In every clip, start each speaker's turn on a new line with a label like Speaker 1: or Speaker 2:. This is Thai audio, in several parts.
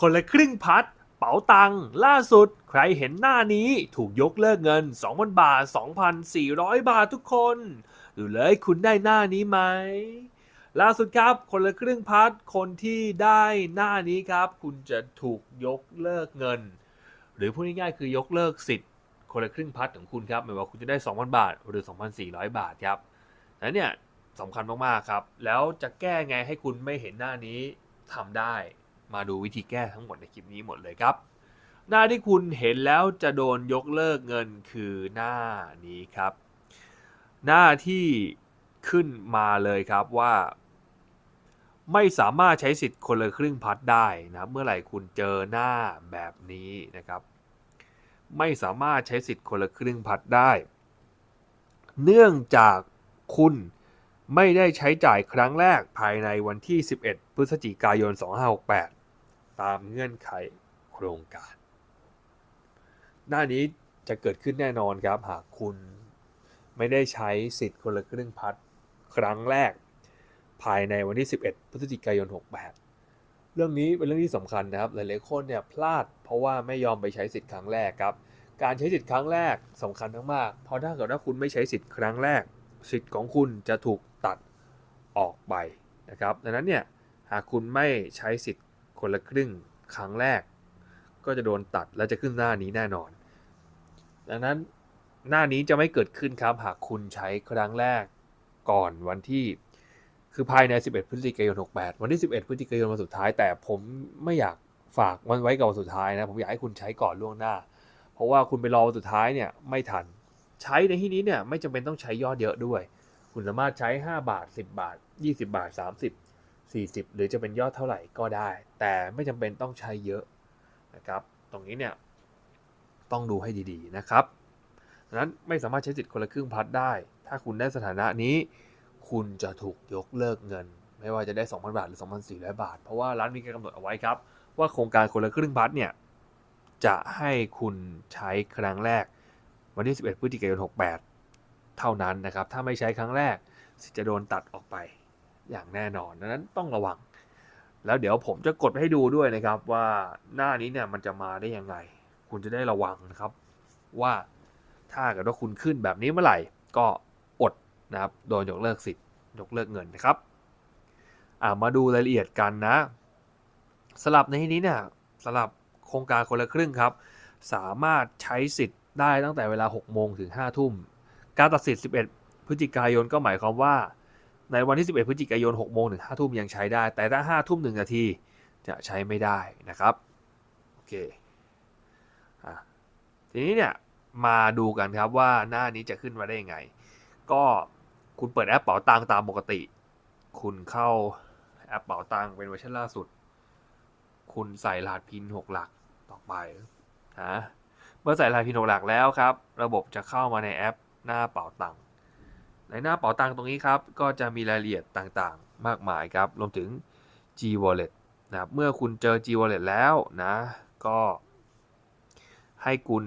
Speaker 1: คนละครึ่งพัด เป๋าตัง ล่าสุด ใครเห็นหน้านี้ถูกยกเลิกเงิน 2,000 บาท 2,400 บาททุกคนดูเลยคุณได้หน้านี้ไหมล่าสุดครับ คนละครึ่งพัดคนที่ได้หน้านี้ครับ คุณจะถูกยกเลิกเงิน หรือพูดง่ายๆคือยกเลิกสิทธิ์ คนละครึ่งพัดของคุณครับไม่ว่าคุณจะได้ 2,000 บาท หรือ 2,400 บาทครับนั้นเนี่ยสำคัญมากๆครับ แล้วจะแก้ไงให้คุณไม่เห็นหน้านี้ทำได้ มาดูวิธีแก้ทั้งหมดในคลิปนี้หมดเลยครับ หน้าที่คุณเห็นแล้วจะโดนยกเลิกเงินคือหน้านี้ครับ หน้าที่ขึ้นมาเลยครับว่า ไม่สามารถใช้สิทธิ์คนละครึ่งพัดได้นะเมื่อไหร่คุณเจอหน้าแบบนี้นะครับ ไม่สามารถใช้สิทธิ์คนละครึ่งพัดได้ เนื่องจากคุณไม่ได้ใช้จ่ายครั้งแรกภายในวันที่ 11 พฤศจิกายน 2568 ตามเงื่อนไขโครงการ หน้านี้จะเกิดขึ้นแน่นอนครับ หากคุณไม่ได้ใช้สิทธิ์คนละครึ่งพัดครั้งแรก ภายในวันที่ 11 พฤศจิกายน 68 เรื่องนี้เป็นเรื่องที่สำคัญนะครับ หลายๆคนเนี่ยพลาดเพราะว่าไม่ยอมไปใช้สิทธิ์ครั้งแรกครับ การใช้สิทธิ์ครั้งแรกสำคัญมากๆเพราะถ้าเกิดว่าคุณไม่ใช้สิทธิ์ครั้งแรก สิทธิ์ของคุณจะถูกตัดออกไปนะครับ ดังนั้นเนี่ยหากคุณไม่ใช้สิทธิ์ คนละครึ่งครั้งแรก ก็จะโดนตัดและจะขึ้นหน้านี้แน่นอน ดังนั้นหน้านี้จะไม่เกิดขึ้นครับหากคุณใช้ครั้งแรกก่อนวันที่คือภายใน 11 พฤศจิกายน 68 วันที่ 11 พฤศจิกายนวันสุดท้าย แต่ผมไม่อยากฝากมันไว้กับวันสุดท้ายนะ ผมอยากให้คุณใช้ก่อนล่วงหน้า เพราะว่าคุณไปรอวันสุดท้ายเนี่ยไม่ทัน ใช้ในที่นี้เนี่ยไม่จำเป็นต้องใช้ยอดเยอะด้วย คุณสามารถใช้ 5 บาท 10 บาท 20 บาท 30 40 หรือจะเป็นยอดเท่าไหร่ก็ได้ แต่ไม่จำเป็นต้องใช้เยอะนะครับ ตรงนี้เนี่ยต้องดูให้ดีๆนะครับดังนั้นไม่สามารถใช้สิทธิ์คนละครึ่งพัดได้ ถ้าคุณได้สถานะนี้ คุณจะถูกยกเลิกเงิน ไม่ว่าจะได้ 2,000 บาทหรือ 2,400 บาท เพราะว่าร้านมีการกำหนดเอาไว้ครับ ว่าโครงการคนละครึ่งพัดเนี่ยจะให้คุณใช้ครั้งแรก วันที่ 11 พฤศจิกายน 68 เท่านั้นนะครับ ถ้าไม่ใช้ครั้งแรกจะโดนตัดออกไป อย่างแน่นอนดังนั้นต้องระวัง แล้วเดี๋ยวผมจะกดไปให้ดูด้วยนะครับว่าหน้านี้เนี่ยมันจะมาได้ยังไง คุณจะได้ระวังนะครับ ว่าถ้าเกิดว่าคุณขึ้นแบบนี้เมื่อไหร่ ก็อดนะครับโดนยกเลิกสิทธิ์ยกเลิกเงินนะครับอ่ามาดูรายละเอียดกันนะสลับในที่นี้เนี่ยสลับโครงการคนละครึ่งครับ สามารถใช้สิทธิ์ได้ตั้งแต่เวลา 6 โมงถึง 5 ทุ่ม การตัดสิทธิ์ 11 พฤศจิกายนก็หมายความว่า ในวันที่ 11 พฤศจิกายน 6 โมงถึง 5 ทุ่มยังใช้ได้ แต่ถ้า 5 ทุ่ม 1 นาทีจะใช้ไม่ได้นะครับ โอเคอทีนี้เนี่ยมาดูกันครับว่าหน้านี้จะขึ้นมาได้ยังไง ก็คุณเปิดแอปเป๋าตังตามปกติ คุณเข้าแอปเป๋าตังเป็นเวอร์ชันล่าสุด คุณใส่รหัสพิน 6 หลักต่อไปฮะเมื่อใส่รหัสพิน 6 หลักแล้วครับ ระบบจะเข้ามาในแอปหน้าเป๋าตัง ในหน้าเป๋าตังตรงนี้ครับ ก็จะมีรายละเอียดต่างๆ มากมายครับ รวมถึง G Wallet นะครับ เมื่อคุณเจอ G Wallet แล้วนะ ก็ให้คุณ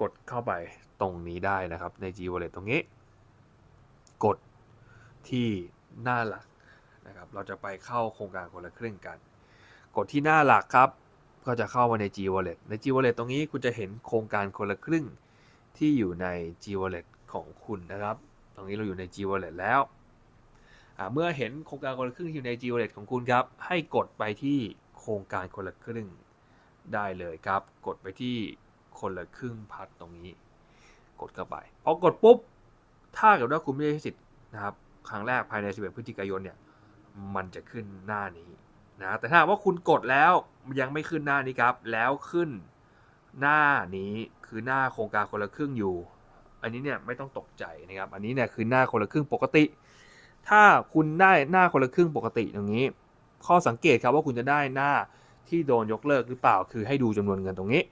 Speaker 1: กดเข้าไปตรงนี้ได้นะครับ ใน G Wallet ตรงนี้ กดที่หน้าหลักนะครับ เราจะไปเข้าโครงการคนละครึ่งกัน กดที่หน้าหลักครับ ก็จะเข้ามาใน G Wallet ใน G Wallet ตรงนี้คุณจะเห็นโครงการคนละครึ่งที่อยู่ใน G Wallet ของคุณนะครับ ตรงนี้เราอยู่ใน G Wallet แล้วเมื่อเห็นโครงการคนละครึ่งอยู่ใน G Wallet ของคุณครับ ให้กดไปที่โครงการคนละครึ่งได้เลยครับ กดไปที่คนละครึ่งพัดตรงนี้ กดเข้าไปพอกดปุ๊บ ถ้าเกิดว่าคุณไม่ได้สิทธิ์นะครับครั้งแรกภายใน 11 พฤศจิกายนเนี่ยมันจะขึ้นหน้านี้นะแต่ถ้าว่าคุณกดแล้วยังไม่ขึ้นหน้านี้ครับ แล้วขึ้นหน้านี้คือหน้าโครงการคนละครึ่งอยู่ อันนี้เนี่ยไม่ต้องตกใจนะครับ อันนี้เนี่ยคือหน้าคนละครึ่งปกติ ถ้าคุณได้หน้าคนละครึ่งปกติตรงนี้ ข้อสังเกตครับว่าคุณจะได้หน้าที่โดนยกเลิกหรือเปล่า คือให้ดูจำนวนเงินตรงนี้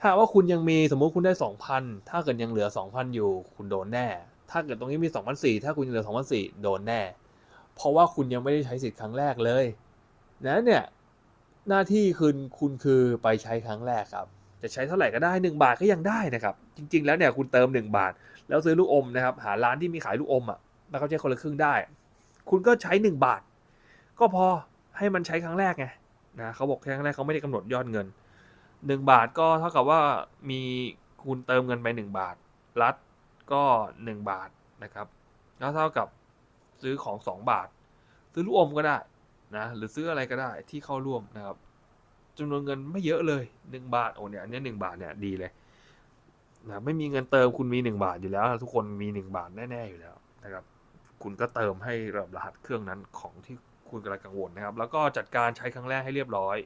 Speaker 1: ถ้าว่าคุณยังมีสมมุติคุณได้ 2,000 ถ้าเกิดยังเหลือ 2,000 อยู่ คุณโดนแน่ ถ้าเกิดตรงนี้มี2,004ถ้าคุณยังเหลือ2,004โดนแน่ เพราะว่าคุณยังไม่ได้ใช้สิทธิ์ครั้งแรกเลยนะเนี่ยหน้าที่คุณคุณคือไปใช้ครั้งแรกครับ จะใช้เท่าไหร่ก็ได้ 1 บาทก็ยังได้นะครับ จริง ๆ แล้วเนี่ยคุณเติม 1 บาท แล้วซื้อลูกอมนะครับ หาร้านที่มีขายลูกอมอะแล้วเขาใช้คนละครึ่งได้ คุณก็ใช้ 1 บาท ก็พอให้มันใช้ครั้งแรกไงนะเขาบอกแค่ครั้งแรกเขาไม่ได้กำหนดยอดเงินหนึ่งบาทก็เท่ากับว่ามีคุณเติมเงินไปหนึ่งบาท รัดก็หนึ่งบาทนะครับแล้วเท่ากับซื้อของสองบาท ซื้อลูกอมก็ได้นะหรือซื้ออะไรก็ได้ที่เข้าร่วมนะครับ จำนวนเงินไม่เยอะเลยหนึ่งบาทโอ้เนี่ยอันเนี้หนึ่งบาทเนี่ยดีเลยนะไม่มีเงินเติมคุณมีหนึ่งบาทอยู่แล้ว ทุกคนมีหนึ่งบาทแน่ๆอยู่แล้วนะครับ คุณก็เติมให้ระดับรหัสเครื่องนั้นของที่คุณกำลังกังวลนะครับ แล้วก็จัดการใช้ครั้งแรกให้เรียบร้อย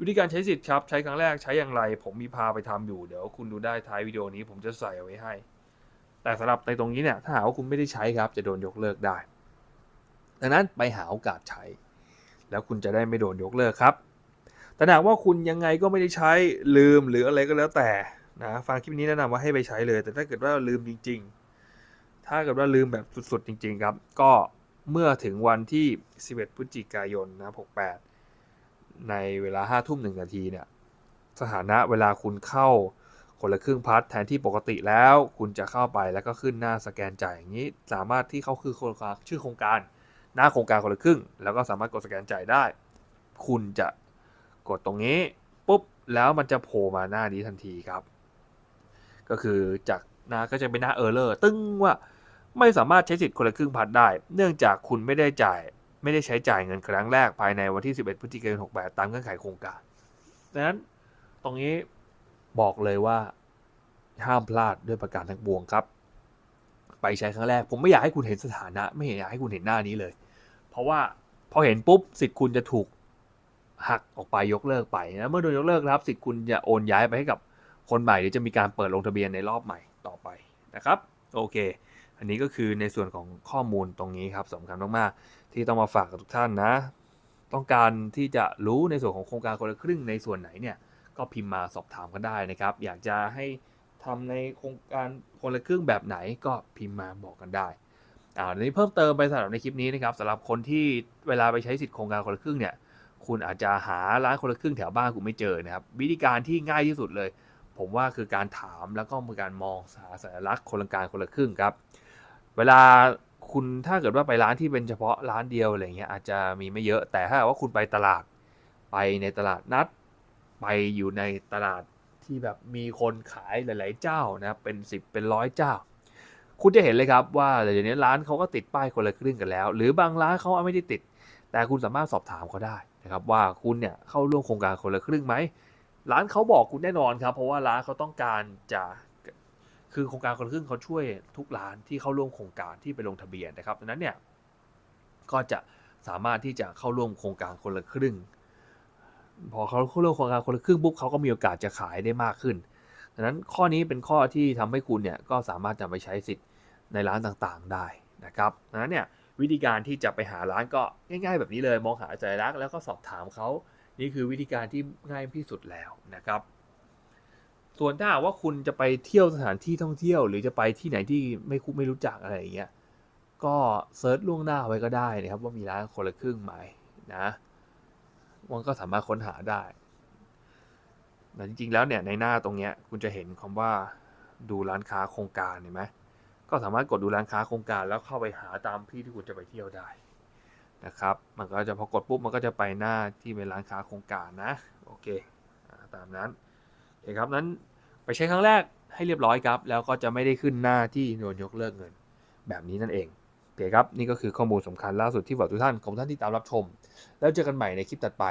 Speaker 1: วิธีการใช้สิทธิ์ครับ ใช้ครั้งแรกใช้อย่างไร ผมมีพาไปทำอยู่เดี๋ยวคุณดูได้ท้ายวิดีโอนี้ผมจะใส่เอาไว้ให้ แต่สำหรับในตรงนี้เนี่ยถ้าหากว่าคุณไม่ได้ใช้ครับ จะโดนยกเลิกได้ ดังนั้นไปหาโอกาสใช้ แล้วคุณจะได้ไม่โดนยกเลิกครับ แต่หากว่าคุณยังไงก็ไม่ได้ใช้ลืมหรืออะไรก็แล้วแต่นะฟังคลิปนี้แนะนำว่าให้ไปใช้เลย แต่ถ้าเกิดว่าลืมจริง ๆ ถ้าเกิดว่าลืมแบบสุดๆจริง ๆ ครับ ก็เมื่อถึงวันที่ 11 พฤศจิกายนนะ68 ในเวลา 5 ทุ่ม 1 นาทีเนี่ยสถานะเวลาคุณเข้าคนละครึ่งพัทแทนที่ปกติแล้ว คุณจะเข้าไปแล้วก็ขึ้นหน้าสแกนจ่ายอย่างนี้ สามารถที่เขาคือโครงการชื่อโครงการ หน้าโครงการคนละครึ่ง แล้วก็สามารถกดสแกนจ่ายได้ คุณจะ กดตรงนี้ปุ๊บแล้วมันจะโผล่มาหน้านี้ทันทีครับ ก็คือจากหน้าก็จะเป็นหน้าเออร์เลอร์ตึ้งว่าไม่สามารถใช้สิทธิ์คนละครึ่งพัดได้ เนื่องจากคุณไม่ได้จ่ายไม่ได้ใช้จ่ายเงินครั้งแรกภายในวันที่ 11 พฤศจิกายน 68 ตามเงื่อนไขโครงการดังนั้นตรงนี้บอกเลยว่าห้ามพลาดด้วยประการทั้งปวงครับ ไปใช้ครั้งแรก ผมไม่อยากให้คุณเห็นสถานะ ไม่อยากให้คุณเห็นหน้านี้เลย เพราะว่าพอเห็นปุ๊บสิทธิ์คุณจะถูก หักออกไปยกเลิกไปนะเมื่อโดนยกเลิกครับสิทธิ์คุณจะโอนย้ายไปให้กับคนใหม่หรือจะมีการเปิดลงทะเบียนในรอบใหม่ต่อไปนะครับโอเค อันนี้ก็คือในส่วนของข้อมูลตรงนี้ครับสำคัญมากๆที่ต้องมาฝากกับทุกท่านนะ ต้องการที่จะรู้ในส่วนของโครงการคนละครึ่งในส่วนไหนเนี่ยก็พิมพ์มาสอบถามกันได้นะครับ อยากจะให้ทำในโครงการคนละครึ่งแบบไหนก็พิมพ์มาบอกกันได้อ่าอันนี้เพิ่มเติมไปสำหรับในคลิปนี้นะครับสำหรับคนที่เวลาไปใช้สิทธิโครงการคนละครึ่งเนี่ย คุณอาจจะหาร้านคนละครึ่งแถวบ้านคุณไม่เจอนะครับ วิธีการที่ง่ายที่สุดเลย ผมว่าคือการถามแล้วก็มีการมองหาสัญลักษณ์คนละการคนละครึ่งครับ เวลาคุณถ้าเกิดว่าไปร้านที่เป็นเฉพาะร้านเดียวอะไรเงี้ยอาจจะมีไม่เยอะแต่ถ้าว่าคุณไปตลาดไปในตลาดนัด ไปอยู่ในตลาดที่แบบมีคนขายหลาย ๆ เจ้านะเป็น 10 เป็นร้อยเจ้า คุณจะเห็นเลยครับว่าเดี๋ยวนี้ร้านเขาก็ติดป้ายคนละครึ่งกันแล้ว หรือบางร้านเขาไม่ได้ติด แต่คุณสามารถสอบถามเขาได้ นะครับว่าคุณเนี่ยเข้าร่วมโครงการคนละครึ่งไหมร้านเขาบอกคุณแน่นอนครับ เพราะว่าร้านเขาต้องการจะคือโครงการคนละครึ่งเขาช่วยทุกร้านที่เข้าร่วมโครงการที่ไปลงทะเบียนนะครับดังนั้นเนี่ยก็จะสามารถที่จะเข้าร่วมโครงการคนละครึ่ง พอเขาเข้าร่วมโครงการคนละครึ่งปุ๊บเขาก็มีโอกาสจะขายได้มากขึ้นดังนั้นข้อนี้เป็นข้อที่ทำให้คุณเนี่ยก็สามารถจะไปใช้สิทธิ์ในร้านต่างๆได้นะครับดังนั้นเนี่ย วิธีการที่จะไปหาร้านก็ง่าย ๆ แบบนี้เลยมองหาสัญลักแล้วก็สอบถามเขานี่คือวิธีการที่ง่ายที่สุดแล้วนะครับ ส่วนถ้าว่าคุณจะไปเที่ยวสถานที่ท่องเที่ยว หรือจะไปที่ไหนที่ไม่คุ้ไม่รู้จักอะไรอย่างเงี้ยก็เซิร์ชล่วงหน้าไว้ก็ได้นะครับ ว่ามีร้านคนละครึ่งไหมนะมันก็สามารถค้นหาได้แต่จริงๆแล้วเนี่ยในหน้าตรงเนี้ยคุณจะเห็นคำว่าดูร้านค้าโครงการเห็นไหม ก็สามารถกดดูร้านค้าโครงการแล้วเข้าไปหาตามที่ที่คุณจะไปเที่ยวได้นะครับ มันก็จะพอกดปุ๊บมันก็จะไปหน้าที่เป็นร้านค้าโครงการนะ โอเคตามนั้นโอเคครับนั้นไปใช้ครั้งแรกให้เรียบร้อยครับ แล้วก็จะไม่ได้ขึ้นหน้าที่โดนยกเลิกเงิน แบบนี้นั่นเองโอเคครับ นี่ก็คือข้อมูลสำคัญล่าสุดที่บอกทุกท่านของท่านที่ตามรับชม แล้วเจอกันใหม่ในคลิปถัดไป